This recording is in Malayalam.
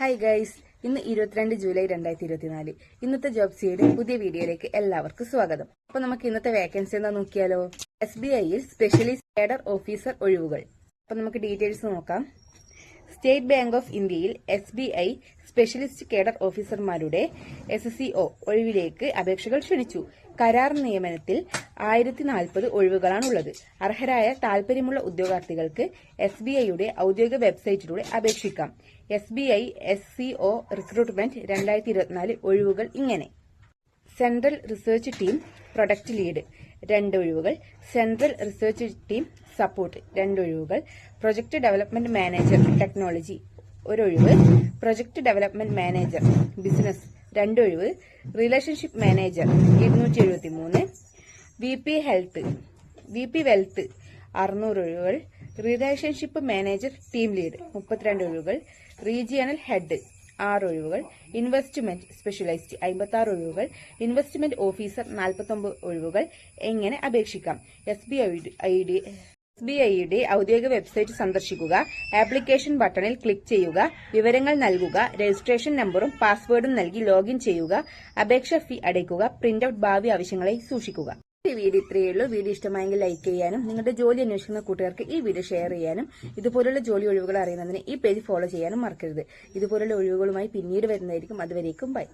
ഹായ് ഗൈസ് ഇന്ന് ഇരുപത്തിരണ്ട് ജൂലൈ രണ്ടായിരത്തി ഇരുപത്തിനാല് ഇന്നത്തെ ജോബ് സിയുടെ പുതിയ വീഡിയോയിലേക്ക് എല്ലാവർക്കും സ്വാഗതം. അപ്പൊ നമുക്ക് ഇന്നത്തെ വേക്കൻസി എന്താ നോക്കിയാലോ? എസ് ബി ഐയിൽ സ്പെഷ്യലിസ്റ്റ് കേഡർ ഓഫീസർ ഒഴിവുകൾ. അപ്പൊ നമുക്ക് ഡീറ്റെയിൽസ് നോക്കാം. സ്റ്റേറ്റ് ബാങ്ക് ഓഫ് ഇന്ത്യയിൽ S B I specialist cadre ഓഫീസർമാരുടെ എസ് സി ഒ ഒഴിവിലേക്ക് അപേക്ഷകൾ ക്ഷണിച്ചു. കരാർ നിയമനത്തിൽ ആയിരത്തി നാൽപ്പത് ഒഴിവുകളാണുള്ളത്. അർഹരായ താൽപര്യമുള്ള ഉദ്യോഗാർത്ഥികൾക്ക് എസ് ബി ഐയുടെ ഔദ്യോഗിക വെബ്സൈറ്റിലൂടെ അപേക്ഷിക്കാം. S B I S C O recruitment രണ്ടായിരത്തി ഇരുപത്തിനാല് ഒഴിവുകൾ ഇങ്ങനെ. Central research team product lead രണ്ട് ഒഴിവുകൾ. സെൻട്രൽ റിസർച്ച് ടീം സപ്പോർട്ട് രണ്ട് ഒഴിവുകൾ. പ്രൊജക്ട് ഡെവലപ്മെന്റ് മാനേജർ ടെക്നോളജി ഒരു ഒഴിവ് പ്രൊജക്ട് ഡെവലപ്മെന്റ് മാനേജർ ബിസിനസ് രണ്ടൊഴിവ് റിലേഷൻഷിപ്പ് മാനേജർ ഇരുന്നൂറ്റി എഴുപത്തി മൂന്ന് V P health V P wealth അറുന്നൂറ് ഒഴിവുകൾ റിലേഷൻഷിപ്പ് മാനേജർ ടീം ലീഡ് മുപ്പത്തിരണ്ട് ഒഴിവുകൾ റീജിയണൽ ഹെഡ് ആറ് ഒഴിവുകൾ ഇൻവെസ്റ്റ്മെന്റ് സ്പെഷ്യലൈസ്ഡ് അമ്പത്തി ആറ് ഒഴിവുകൾ ഇൻവെസ്റ്റ്മെന്റ് ഓഫീസർ നാൽപ്പത്തി ഒഴിവുകൾ എങ്ങനെ അപേക്ഷിക്കാം S B I D S B ഐയുടെ ഔദ്യോഗിക വെബ്സൈറ്റ് സന്ദർശിക്കുക ആപ്ലിക്കേഷൻ ബട്ടണിൽ ക്ലിക്ക് ചെയ്യുക വിവരങ്ങൾ നൽകുക രജിസ്ട്രേഷൻ നമ്പറും പാസ്വേഡും നൽകി ലോഗിൻ ചെയ്യുക അപേക്ഷ ഫീ അടയ്ക്കുക പ്രിന്റ് ഔട്ട് ഭാവി ആവശ്യങ്ങളായി സൂക്ഷിക്കുക. ഈ വീഡിയോ ഇത്രയേ ഉള്ളൂ. വീഡിയോ ഇഷ്ടമായെങ്കിൽ ലൈക്ക് ചെയ്യാനും നിങ്ങളുടെ ജോലി അന്വേഷിക്കുന്ന കൂട്ടുകാർക്ക് ഈ വീഡിയോ ഷെയർ ചെയ്യാനും ഇതുപോലുള്ള ജോലി ഒഴിവുകൾ അറിയുന്നതിന് ഈ പേജ് ഫോളോ ചെയ്യാനും മറക്കരുത്. ഇതുപോലുള്ള ഒഴിവുകളുമായി പിന്നീട് വരുന്നതായിരിക്കും. അതുവരേക്കും ബൈ.